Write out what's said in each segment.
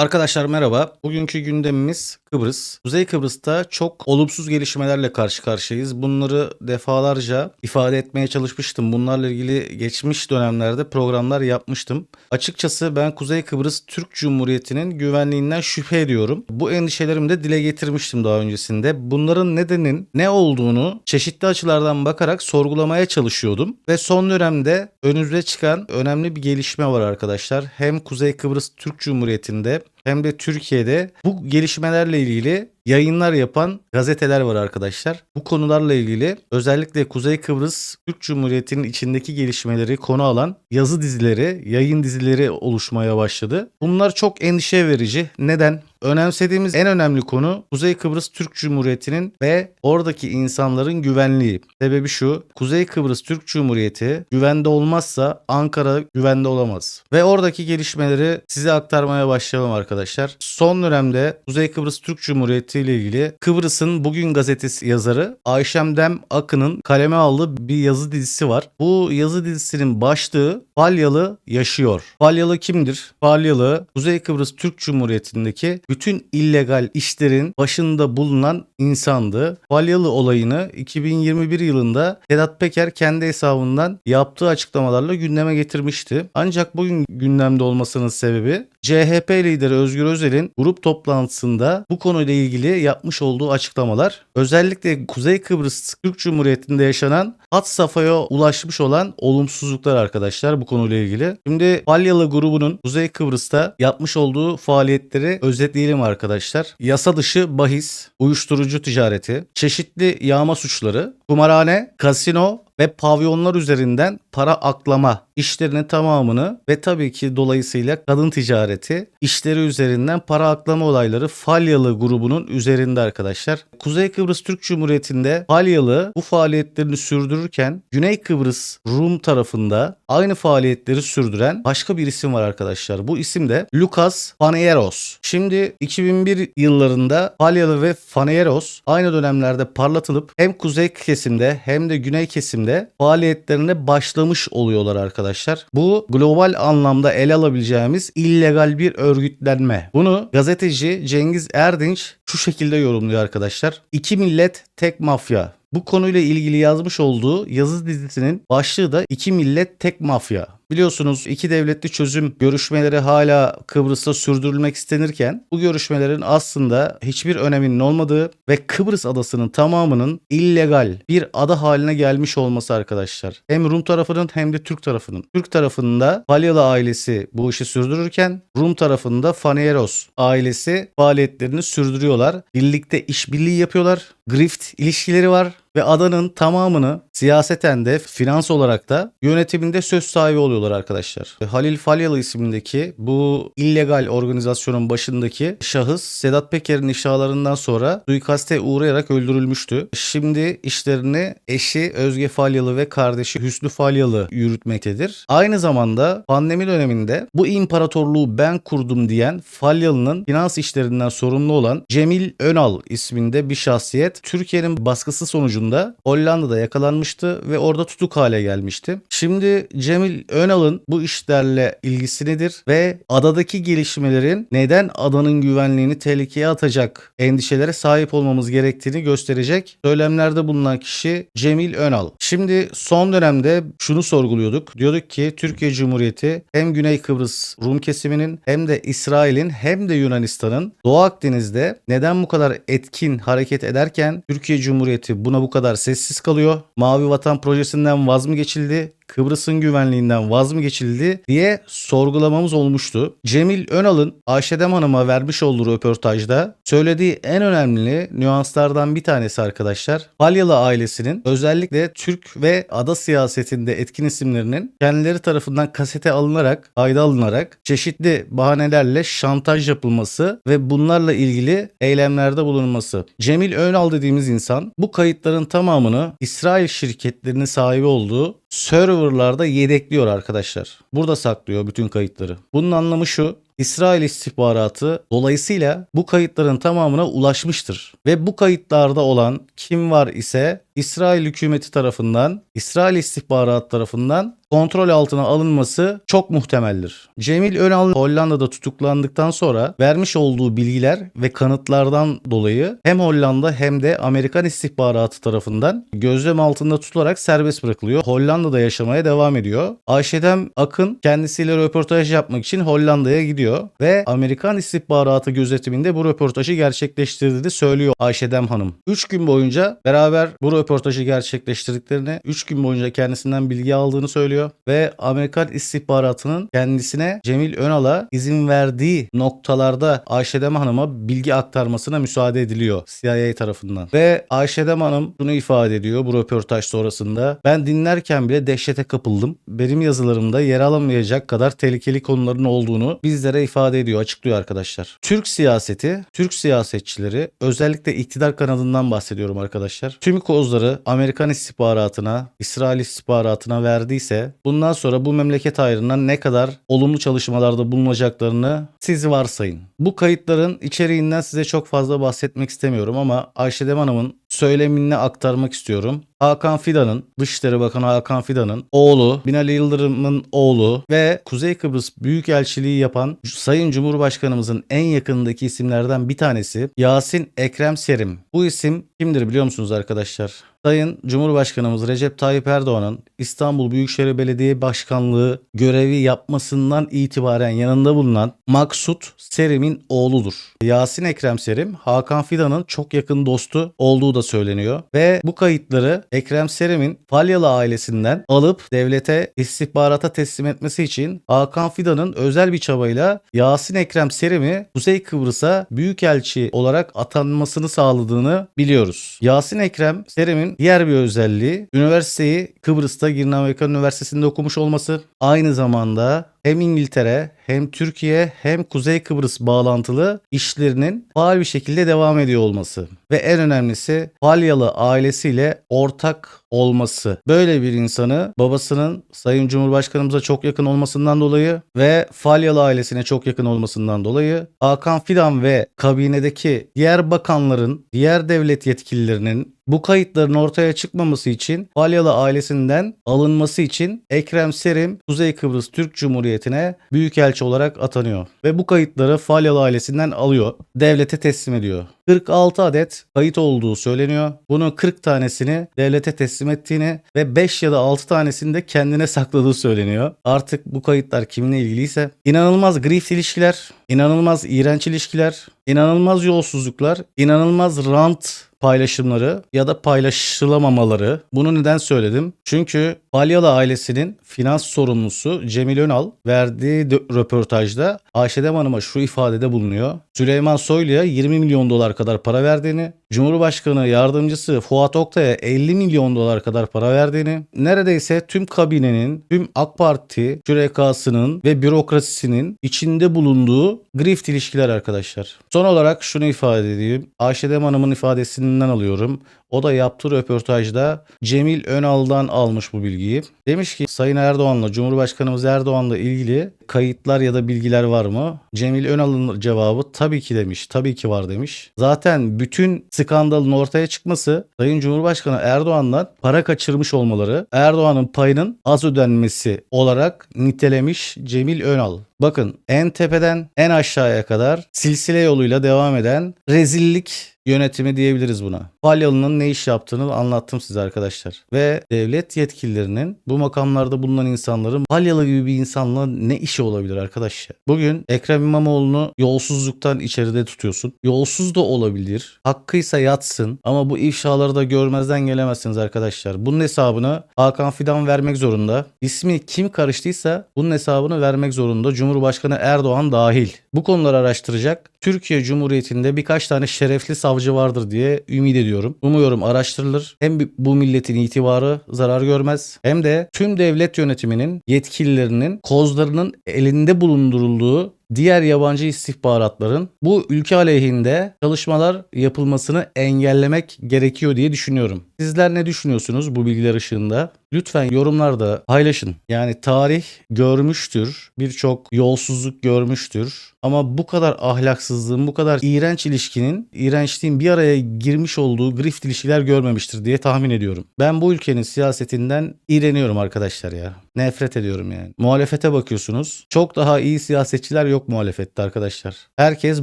Arkadaşlar merhaba. Bugünkü gündemimiz Kıbrıs. Kuzey Kıbrıs'ta çok olumsuz gelişmelerle karşı karşıyayız. Bunları defalarca ifade etmeye çalışmıştım. Bunlarla ilgili geçmiş dönemlerde programlar yapmıştım. Açıkçası ben Kuzey Kıbrıs Türk Cumhuriyeti'nin güvenliğinden şüphe ediyorum. Bu endişelerimi de dile getirmiştim daha öncesinde. Bunların nedenin ne olduğunu çeşitli açılardan bakarak sorgulamaya çalışıyordum. Ve son dönemde önümüze çıkan önemli bir gelişme var arkadaşlar. Hem Kuzey Kıbrıs Türk Cumhuriyeti'nde hem de Türkiye'de bu gelişmelerle ilgili yayınlar yapan gazeteler var arkadaşlar. Bu konularla ilgili özellikle Kuzey Kıbrıs Türk Cumhuriyeti'nin içindeki gelişmeleri konu alan yazı dizileri, yayın dizileri oluşmaya başladı. Bunlar çok endişe verici. Neden? Önemsediğimiz en önemli konu Kuzey Kıbrıs Türk Cumhuriyeti'nin ve oradaki insanların güvenliği. Sebebi şu, Kuzey Kıbrıs Türk Cumhuriyeti güvende olmazsa Ankara güvende olamaz. Ve oradaki gelişmeleri size aktarmaya başlayalım arkadaşlar. Son dönemde Kuzey Kıbrıs Türk Cumhuriyeti ile ilgili Kıbrıs'ın Bugün Gazetesi yazarı Ayşem Dem Akın'ın kaleme aldığı bir yazı dizisi var. Bu yazı dizisinin başlığı Falyalı yaşıyor. Falyalı kimdir? Falyalı Kuzey Kıbrıs Türk Cumhuriyeti'ndeki bütün illegal işlerin başında bulunan insandı. Falyalı olayını 2021 yılında Sedat Peker kendi hesabından yaptığı açıklamalarla gündeme getirmişti. Ancak bugün gündemde olmasının sebebi CHP lideri Özgür Özel'in grup toplantısında bu konuyla ilgili yapmış olduğu açıklamalar. Özellikle Kuzey Kıbrıs Türk Cumhuriyeti'nde yaşanan hat safhaya ulaşmış olan olumsuzluklar arkadaşlar bu konuyla ilgili. Şimdi Falyalı grubunun Kuzey Kıbrıs'ta yapmış olduğu faaliyetleri özetleyelim arkadaşlar. Yasa dışı bahis, uyuşturucu ticareti, çeşitli yağma suçları, kumarhane, kasino ve pavyonlar üzerinden para aklama işlerinin tamamını ve tabii ki dolayısıyla kadın ticareti işleri üzerinden para aklama olayları Falyalı grubunun üzerinde arkadaşlar. Kuzey Kıbrıs Türk Cumhuriyeti'nde Falyalı bu faaliyetlerini sürdürürken Güney Kıbrıs Rum tarafında aynı faaliyetleri sürdüren başka bir isim var arkadaşlar. Bu isim de Lucas Faneros. Şimdi 2001 yıllarında Falyalı ve Faneros aynı dönemlerde parlatılıp hem kuzey kesimde hem de güney kesimde faaliyetlerine başlamış oluyorlar arkadaşlar. Bu global anlamda ele alabileceğimiz illegal bir örgütlenme. Bunu gazeteci Cengiz Erdinç şu şekilde yorumluyor arkadaşlar. İki millet tek mafya. Bu konuyla ilgili yazmış olduğu yazı dizisinin başlığı da İki Millet Tek Mafya. Biliyorsunuz iki devletli çözüm görüşmeleri hala Kıbrıs'ta sürdürülmek istenirken bu görüşmelerin aslında hiçbir öneminin olmadığı ve Kıbrıs adasının tamamının illegal bir ada haline gelmiş olması arkadaşlar. Hem Rum tarafının hem de Türk tarafının. Türk tarafında Falyalı ailesi bu işi sürdürürken Rum tarafında Fanieros ailesi faaliyetlerini sürdürüyorlar. Birlikte işbirliği yapıyorlar. Grift ilişkileri var ve adanın tamamını siyaseten de finans olarak da yönetiminde söz sahibi oluyorlar arkadaşlar. Halil Falyalı ismindeki bu illegal organizasyonun başındaki şahıs Sedat Peker'in ifşalarından sonra suikaste uğrayarak öldürülmüştü. Şimdi işlerini eşi Özge Falyalı ve kardeşi Hüsnü Falyalı yürütmektedir. Aynı zamanda pandemi döneminde bu imparatorluğu ben kurdum diyen Falyalı'nın finans işlerinden sorumlu olan Cemil Önal isminde bir şahsiyet Türkiye'nin baskısı sonucunda Hollanda'da yakalanmıştı ve orada tutuk hale gelmişti. Şimdi Cemil Önal'ın bu işlerle ilgisi nedir ve adadaki gelişmelerin neden adanın güvenliğini tehlikeye atacak endişelere sahip olmamız gerektiğini gösterecek söylemlerde bulunan kişi Cemil Önal. Şimdi son dönemde şunu sorguluyorduk. Diyorduk ki Türkiye Cumhuriyeti hem Güney Kıbrıs Rum kesiminin hem de İsrail'in hem de Yunanistan'ın Doğu Akdeniz'de neden bu kadar etkin hareket ederken Türkiye Cumhuriyeti buna bu kadar sessiz kalıyor. Mavi Vatan projesinden vaz mı geçildi? Kıbrıs'ın güvenliğinden vaz mı geçildi diye sorgulamamız olmuştu. Cemil Önal'ın Ayşedem Hanım'a vermiş olduğu röportajda söylediği en önemli nüanslardan bir tanesi arkadaşlar. Falyalı ailesinin özellikle Türk ve ada siyasetinde etkin isimlerinin kendileri tarafından kasete alınarak, kayda alınarak çeşitli bahanelerle şantaj yapılması ve bunlarla ilgili eylemlerde bulunması. Cemil Önal dediğimiz insan bu kayıtların tamamını İsrail şirketlerinin sahibi olduğu serverlarda yedekliyor arkadaşlar. Burada saklıyor bütün kayıtları. Bunun anlamı şu. İsrail istihbaratı dolayısıyla bu kayıtların tamamına ulaşmıştır. Ve bu kayıtlarda olan kim var ise İsrail hükümeti tarafından, İsrail istihbarat tarafından kontrol altına alınması çok muhtemeldir. Cemil Önal Hollanda'da tutuklandıktan sonra vermiş olduğu bilgiler ve kanıtlardan dolayı hem Hollanda hem de Amerikan istihbaratı tarafından gözlem altında tutularak serbest bırakılıyor. Hollanda'da yaşamaya devam ediyor. Ayşedem Akın kendisiyle röportaj yapmak için Hollanda'ya gidiyor ve Amerikan istihbaratı gözetiminde bu röportajı gerçekleştirdiğini söylüyor Ayşedem Hanım. 3 gün boyunca beraber bu röportajı gerçekleştirdiklerini, 3 gün boyunca kendisinden bilgi aldığını söylüyor ve Amerikan istihbaratının kendisine Cemil Önal'a izin verdiği noktalarda Ayşedem Hanım'a bilgi aktarmasına müsaade ediliyor CIA tarafından. Ve Ayşedem Hanım bunu ifade ediyor bu röportaj sonrasında. Ben dinlerken bile dehşete kapıldım. Benim yazılarımda yer alamayacak kadar tehlikeli konuların olduğunu bizlere ifade ediyor, açıklıyor arkadaşlar. Türk siyaseti, Türk siyasetçileri özellikle iktidar kanadından bahsediyorum arkadaşlar. Tüm kozları Amerikan istihbaratına, İsrail istihbaratına verdiyse bundan sonra bu memleket ayrından ne kadar olumlu çalışmalarda bulunacaklarını siz varsayın. Bu kayıtların içeriğinden size çok fazla bahsetmek istemiyorum ama Ayşedem Hanım'ın söylemini aktarmak istiyorum. Hakan Fidan'ın, Dışişleri Bakanı Hakan Fidan'ın oğlu, Binali Yıldırım'ın oğlu ve Kuzey Kıbrıs Büyükelçiliği yapan Sayın Cumhurbaşkanımızın en yakınındaki isimlerden bir tanesi Yasin Ekrem Serim. Bu isim kimdir biliyor musunuz arkadaşlar? Sayın Cumhurbaşkanımız Recep Tayyip Erdoğan'ın İstanbul Büyükşehir Belediye Başkanlığı görevi yapmasından itibaren yanında bulunan Maksut Serim'in oğludur. Yasin Ekrem Serim, Hakan Fidan'ın çok yakın dostu olduğu da söyleniyor. Ve bu kayıtları Ekrem Serim'in Falyalı ailesinden alıp devlete istihbarata teslim etmesi için Hakan Fidan'ın özel bir çabayla Yasin Ekrem Serim'i Kuzey Kıbrıs'a büyükelçi olarak atanmasını sağladığını biliyoruz. Yasin Ekrem Serim'in diğer bir özelliği üniversiteyi Kıbrıs'ta Girne Amerikan Üniversitesi'nde okumuş olması. Aynı zamanda hem İngiltere hem Türkiye hem Kuzey Kıbrıs bağlantılı işlerinin faal bir şekilde devam ediyor olması. Ve en önemlisi Falyalı ailesiyle ortak olması. Böyle bir insanı babasının Sayın Cumhurbaşkanımıza çok yakın olmasından dolayı ve Falyalı ailesine çok yakın olmasından dolayı Hakan Fidan ve kabinedeki diğer bakanların, diğer devlet yetkililerinin bu kayıtların ortaya çıkmaması için Falyalı ailesinden alınması için Ekrem Serim Kuzey Kıbrıs Türk Cumhuriyeti'ne büyükelçi olarak atanıyor. Ve bu kayıtları Falyalı ailesinden alıyor. Devlete teslim ediyor. 46 adet kayıt olduğu söyleniyor. Bunun 40 tanesini devlete teslim ettiğini ve 5 ya da 6 tanesini de kendine sakladığı söyleniyor. Artık bu kayıtlar kiminle ilgiliyse inanılmaz grift ilişkiler, inanılmaz iğrenç ilişkiler, inanılmaz yolsuzluklar, inanılmaz rant paylaşımları ya da paylaşılamamaları. Bunu neden söyledim? Çünkü Balyalı ailesinin finans sorumlusu Cemil Önal verdiği röportajda Ayşedem Hanım'a şu ifadede bulunuyor. Süleyman Soylu'ya 20 milyon dolar kadar para verdiğini, Cumhurbaşkanı yardımcısı Fuat Oktay'a 50 milyon dolar kadar para verdiğini, neredeyse tüm kabinenin, tüm AK Parti şürekasının ve bürokrasisinin içinde bulunduğu grift ilişkiler arkadaşlar. Son olarak şunu ifade edeyim. Ayşedem Hanım'ın ifadesinden alıyorum. O da yaptığı röportajda Cemil Önal'dan almış bu bilgiyi. Demiş ki Sayın Erdoğan'la Cumhurbaşkanımız Erdoğan'la ilgili kayıtlar ya da bilgiler var mı? Cemil Önal'ın cevabı tabii ki demiş. Tabii ki var demiş. Zaten bütün skandalın ortaya çıkması Sayın Cumhurbaşkanı Erdoğan'dan para kaçırmış olmaları, Erdoğan'ın payının az ödenmesi olarak nitelemiş Cemil Önal. Bakın en tepeden en aşağıya kadar silsile yoluyla devam eden rezillik yönetimi diyebiliriz buna. Falyalı'nın ne iş yaptığını anlattım size arkadaşlar. Ve devlet yetkililerinin bu makamlarda bulunan insanların Falyalı gibi bir insanla ne işi olabilir arkadaşlar? Bugün Ekrem İmamoğlu'nu yolsuzluktan içeride tutuyorsun. Yolsuz da olabilir. Hakkıysa yatsın. Ama bu ifşaları da görmezden gelemezsiniz arkadaşlar. Bunun hesabını Hakan Fidan vermek zorunda. İsmi kim karıştıysa bunun hesabını vermek zorunda. Cumhurbaşkanı Erdoğan dahil. Bu konuları araştıracak. Türkiye Cumhuriyeti'nde birkaç tane şerefli savcı vardır diye ümit ediyorum. Umuyorum araştırılır. Hem bu milletin itibarı zarar görmez hem de tüm devlet yönetiminin yetkililerinin kozlarının elinde bulundurulduğu diğer yabancı istihbaratların bu ülke aleyhinde çalışmalar yapılmasını engellemek gerekiyor diye düşünüyorum. Sizler ne düşünüyorsunuz bu bilgiler ışığında? Lütfen yorumlarda paylaşın. Yani tarih görmüştür. Birçok yolsuzluk görmüştür. Ama bu kadar ahlaksızlığın, bu kadar iğrenç ilişkinin, iğrençliğin bir araya girmiş olduğu grift ilişkiler görmemiştir diye tahmin ediyorum. Ben bu ülkenin siyasetinden iğreniyorum arkadaşlar ya. Nefret ediyorum yani. Muhalefete bakıyorsunuz. Çok daha iyi siyasetçiler yok muhalefette arkadaşlar. Herkes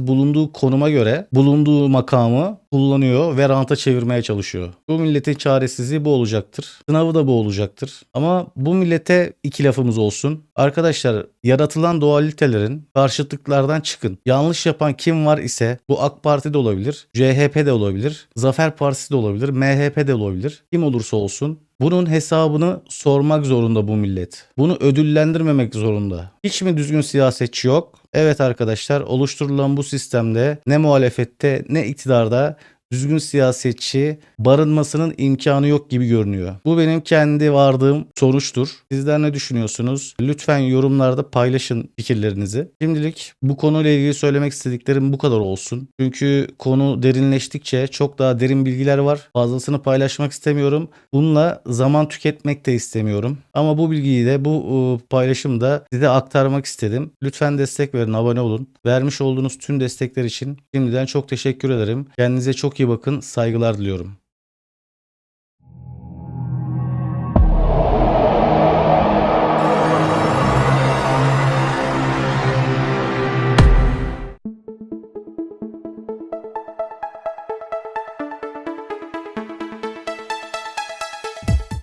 bulunduğu konuma göre bulunduğu makamı kullanıyor ve ranta çevirmeye çalışıyor. Bu milletin çaresizliği bu olacaktır. Sınavı da bu olacaktır. Ama bu millete iki lafımız olsun. Arkadaşlar yaratılan dualitelerin karşıtlıklardan çıkın. Yanlış yapan kim var ise bu AK Parti de olabilir, CHP de olabilir, Zafer Partisi de olabilir, MHP de olabilir. Kim olursa olsun bunun hesabını sormak zorunda bu millet. Bunu ödüllendirmemek zorunda. Hiç mi düzgün siyasetçi yok? Evet arkadaşlar oluşturulan bu sistemde ne muhalefette ne iktidarda düzgün siyasetçi barınmasının imkanı yok gibi görünüyor. Bu benim kendi vardığım sonuçtur. Sizler ne düşünüyorsunuz? Lütfen yorumlarda paylaşın fikirlerinizi. Şimdilik bu konuyla ilgili söylemek istediklerim bu kadar olsun. Çünkü konu derinleştikçe çok daha derin bilgiler var. Fazlasını paylaşmak istemiyorum. Bununla zaman tüketmek de istemiyorum. Ama bu bilgiyi de bu e, paylaşımda size aktarmak istedim. Lütfen destek verin, abone olun. Vermiş olduğunuz tüm destekler için şimdiden çok teşekkür ederim. Kendinize iyi bakın. Saygılar diliyorum.